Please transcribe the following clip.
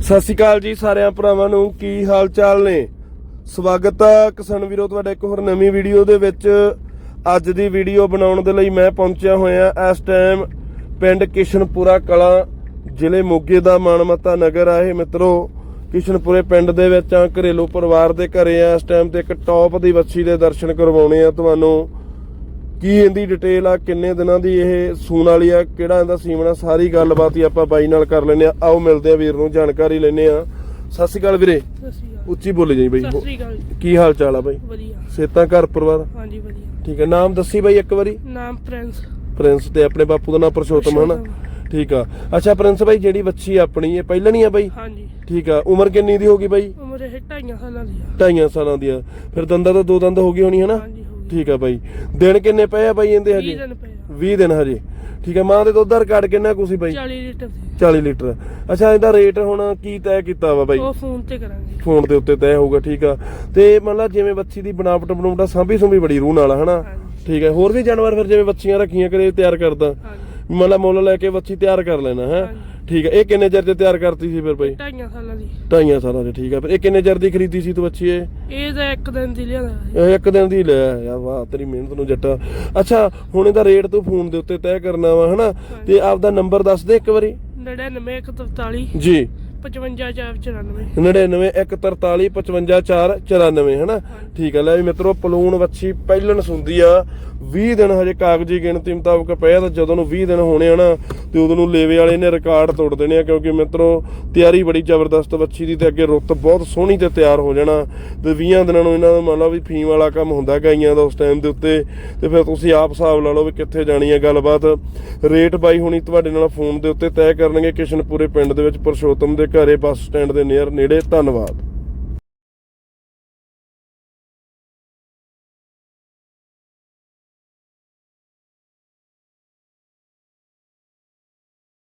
ਸਤਿ ਸ਼੍ਰੀ ਅਕਾਲ ਜੀ ਸਾਰਿਆਂ ਭਰਾਵਾਂ ਨੂੰ, ਕੀ ਹਾਲ ਚਾਲ ਨੇ? ਸਵਾਗਤ ਹੈ ਕਿਸਾਨ ਵੀਰੋ, ਤੁਹਾਡਾ ਇੱਕ ਹੋਰ ਨਵੀਂ ਵੀਡੀਓ ਦੇ ਵਿੱਚ। ਅੱਜ ਦੀ ਵੀਡੀਓ ਬਣਾਉਣ ਦੇ ਲਈ ਮੈਂ ਪਹੁੰਚਿਆ ਹੋਇਆ ਇਸ ਟਾਈਮ ਪਿੰਡ ਕਿਸ਼ਨਪੁਰਾ ਕਲਾਂ, ਜ਼ਿਲ੍ਹੇ ਮੋਗੇ ਦਾ ਮਾਨਮਤਾ ਨਗਰ ਆ ਇਹ ਮਿੱਤਰੋ। ਕਿਸ਼ਨਪੁਰੇ ਪਿੰਡ ਦੇ ਵਿੱਚ ਆ ਘਰੇਲੂ ਪਰਿਵਾਰ ਦੇ ਘਰੇ ਆ, ਇਸ ਟਾਈਮ ਤੇ ਇੱਕ ਟੌਪ ਦੀ ਵੱਛੀ ਦੇ ਦਰਸ਼ਨ ਕਰਵਾਉਣੇ ਆ ਤੁਹਾਨੂੰ। ਕੀ ਇਹਦੀ ਡਿਟੇਲ ਆ ਕਿੰਨੇ ਦਿਨਾਂ ਦੀ ਇਹ ਸੂਣ ਵਾਲੀ ਆ ਕਿਹੜਾ ਇਹਦਾ ਸੀਮਣਾ ਸਾਰੀ ਗੱਲਬਾਤ ਹੀ ਆਪਾਂ ਬਾਈ ਨਾਲ ਕਰ ਲੈਨੇ ਆ। ਆਓ ਮਿਲਦੇ ਆ ਵੀਰ ਨੂੰ ਜਾਣਕਾਰੀ ਲੈਨੇ ਆ। ਸਤਿ ਸ਼੍ਰੀ ਅਕਾਲ ਵੀਰੇ। ਸਤਿ ਸ਼੍ਰੀ ਅਕਾਲ। ਉੱਚੀ ਬੋਲੇ ਜਾਈ ਬਾਈ। ਸਤਿ ਸ਼੍ਰੀ ਅਕਾਲ ਜੀ। ਕੀ ਹਾਲ ਚਾਲ ਆ ਬਾਈ? ਵਧੀਆ। ਸੇਤਾ ਘਰ ਪਰਿਵਾਰ? ਹਾਂਜੀ ਵਧੀਆ। ਠੀਕ ਹੈ ਨਾਮ ਦੱਸੀ ਬਾਈ ਇੱਕ ਵਾਰੀ। ਨਾਮ ਪ੍ਰਿੰਸ। ਪ੍ਰਿੰਸ ਤੇ ਆਪਣੇ ਬਾਪੂ ਦਾ ਨਾਮ ਪਰਸ਼ੋਤਮ ਹਨਾ? ਠੀਕ ਆ। ਅੱਛਾ ਪ੍ਰਿੰਸ ਬਾਈ ਜਿਹੜੀ ਬੱਚੀ ਆਪਣੀ ਇਹ ਪਹਿਲਾਂ ਨਹੀਂ ਆ ਬਾਈ? ਹਾਂਜੀ। ਠੀਕ ਆ। ਉਮਰ ਕਿੰਨੀ ਦੀ ਹੋਗੀ ਬਾਈ? ਉਮਰ ਇਹ ਢਾਈਆਂ ਸਾਲਾਂ ਦੀ ਆ। ਢਾਈਆਂ ਸਾਲਾਂ ਦੀ ਆ। ਫਿਰ ਦੰਦਾਂ ਤਾਂ ਦੋ ਦੰਦ ਹੋ ਗਈ ਹੋਣੀ ਹਨਾ? ਹਾਂਜੀ। ਠੀਕ ਆ ਬਾਈ। ਦਿਨ ਕਿੰਨੇ ਪਏ ਆ ਬਾਈ ਇਹਦੇ 20 ਹਜੇ? ਦਿਨ ਪਏ ਆ। 20 ਦਿਨ ਹਜੇ। ਠੀਕ ਹੈ ਮਾਂ ਦੇ ਦੁੱਧ ਦਾ ਰਿਕਾਰਡ ਕਿੰਨਾ ਕੁ ਸੀ ਬਾਈ? 40 ਲੀਟਰ ਦੀ 40 ਲੀਟਰ। ਅੱਛਾ ਇਹਦਾ ਰੇਟ ਹੁਣ ਕੀ ਤੈਅ ਕੀਤਾ ਵਾ ਬਾਈ? ਉਹ ਫੋਨ ਤੇ ਕਰਾਂਗੇ। ਫੋਨ ਦੇ ਉੱਤੇ ਤੈਅ ਹੋਊਗਾ ਠੀਕ ਆ। ਤੇ ਮੰਨ ਲਾ ਜਿਵੇਂ ਬੱਚੀ ਦੀ ਬਣਾਵਟ ਬਣਾਉਣਾ ਸਾਂਭੀ ਸੁੰਭੀ ਬੜੀ ਰੂਹ ਨਾਲ ਆ, ਹਨਾ। ਠੀਕ ਹੈ ਹੋਰ ਵੀ ਜਾਨਵਰ ਫਿਰ ਜਿਵੇਂ ਬੱਚੀਆਂ ਰੱਖੀਆਂ ਕਦੇ ਤਿਆਰ ਕਰਦਾ। ਲਾ ਮੁੱਲ ਲੈ ਕੇ ਬੱਚੀ ਤਿਆਰ ਕਰ ਲੈਣਾ ਹੈ? ਹਾਂਜੀ। ਠੀਕ ਹੈ ਇਹ ਕਿੰਨੇ ਚਿਰ ਚ ਤਿਆਰ ਕਰਤੀ ਸੀ ਫਿਰ ਬਾਈ? ਢਾਈਆਂ ਸਾਲਾਂ ਦੀ। ਢਾਈਆਂ ਸਾਲਾਂ ਦੀ ਠੀਕ ਆ ਫਿਰ ਇਹ ਕਿੰਨੇ ਚਿਰ ਦੀ ਖਰੀਦੀ ਸੀ ਤੂੰ ਬੱਚੀ ਇਹ? ਇਹ ਤਾਂ ਇੱਕ ਦਿਨ ਦੀ ਲਿਆਂਦਾ ਇਹ ਇੱਕ ਦਿਨ ਦੀ ਲੈ ਆ ਵਾਹ ਤੇਰੀ ਮਿਹਨਤ ਨੂੰ ਜੱਟਾ। ਅੱਛਾ ਹੁਣ ਇਹਦਾ ਰੇਟ ਤੂੰ ਫੋਨ ਦੇ ਉੱਤੇ ਤੈਅ ਕਰਨਾ ਵਾ ਹਨਾ? ਤੇ ਆਪਦਾ ਨੰਬਰ ਦੱਸ ਦੇ ਇੱਕ ਵਾਰੀ। 99 143 ਜੀ। 55 494 99 143 55 ਹਨਾ? ਠੀਕ ਹੈ ਲੈ ਵੀ ਮਿੱਤਰੋ ਪਲੂਣ ਵੱਛੀ ਪਹਿਲਣ ਸੁੰਦੀ ਆ। 20 ਦਿਨ ਹਜੇ ਕਾਗਜ਼ੀ ਗਿਣਤੀ ਮੁਤਾਬਕ ਪਿਆ ਤਾਂ ਜਦੋਂ ਨੂੰ 20 ਦਿਨ ਹੋਣੇ ਆ ਨਾ ਤੇ ਉਦੋਂ ਨੂੰ ਲੇਵੇ ਵਾਲੇ ਨੇ ਰਿਕਾਰਡ ਤੋੜ ਦੇਣੇ ਆ, ਕਿਉਂਕਿ ਮਿੱਤਰੋ, ਤਿਆਰੀ ਬੜੀ ਜ਼ਬਰਦਸਤ ਵੱਛੀ ਦੀ ਤੇ ਅੱਗੇ ਰੁੱਤ ਬਹੁਤ ਸੋਹਣੀ ਤੇ ਤਿਆਰ ਹੋ ਜਾਣਾ। ਤੇ 20 ਦਿਨਾਂ ਨੂੰ ਇਹਨਾਂ ਦਾ ਮੰਨ ਲਓ ਵੀ ਫੀਮ ਵਾਲਾ ਕੰਮ ਹੁੰਦਾ ਗਾਈਆਂ ਦਾ ਉਸ ਟਾਈਮ ਦੇ ਉੱਤੇ। ਤੇ ਫਿਰ ਤੁਸੀਂ ਆਪ ਹਿਸਾਬ ਲਾ ਲਓ ਵੀ ਕਿੱਥੇ ਜਾਣੀ ਹੈ ਗੱਲਬਾਤ। ਰੇਟ ਬਾਈ ਹੁਣੀ ਤੁਹਾਡੇ ਨਾਲ ਫੋਨ ਦੇ ਉੱਤੇ ਤੈਅ ਕਰਨਗੇ ਕਿਸ਼ਨਪੁਰੇ ਪਿੰਡ ਦੇ ਵਿੱਚ ਪਰਸ਼ੋਤਮ ਦੇ ਘਰੇ ਬੱਸ ਸਟੈਂਡ ਦੇ ਨੇੜੇ ਨੇੜੇ। ਧੰਨਵਾਦ।